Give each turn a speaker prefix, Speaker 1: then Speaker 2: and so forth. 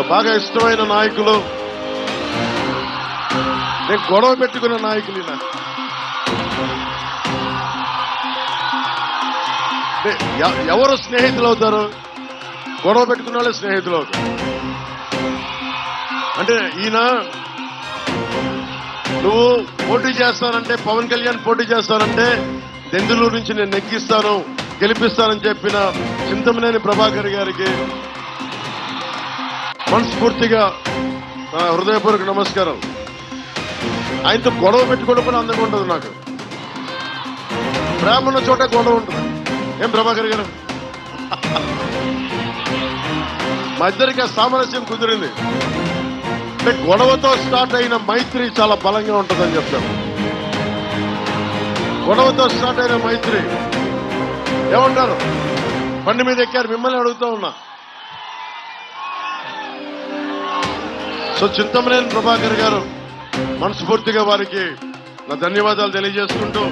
Speaker 1: బాగా ఇష్టమైన నాయకులు. నేను గొడవ పెట్టుకున్న నాయకులు ఈయన. ఎవరు స్నేహితులు అవుతారు? గొడవ పెట్టుకున్న వాళ్ళే స్నేహితులు అవుతారు. అంటే ఈయన నువ్వు పోటీ చేస్తానంటే పవన్ కళ్యాణ్ పోటీ చేస్తానంటే దెందులూరు నుంచి నేను నెగ్గిస్తాను గెలిపిస్తానని చెప్పిన చింతమనేని ప్రభాకర్ గారికి మనస్ఫూర్తిగా నా హృదయపూర్వక నమస్కారం. ఆయనతో గొడవ పెట్టుకోవడం కూడా అందంగా ఉంటుంది నాకు. ప్రేమ ఉన్న చోట గొడవ ఉంటుంది. ఏం ప్రభాకర్ గారు? మా ఇద్దరికి సామరస్యం కుదిరింది. అంటే గొడవతో స్టార్ట్ అయిన మైత్రి చాలా బలంగా ఉంటుందని చెప్తాను గొడవతో స్టార్ట్ అయిన మైత్రి. ఏమంటారు? బండి మీద ఎక్కారు మిమ్మల్ని అడుగుతూ ఉన్నా. సో చింతమనేని ప్రభాకర్ గారు మనస్ఫూర్తిగా వారికి నా ధన్యవాదాలు తెలియజేసుకుంటూ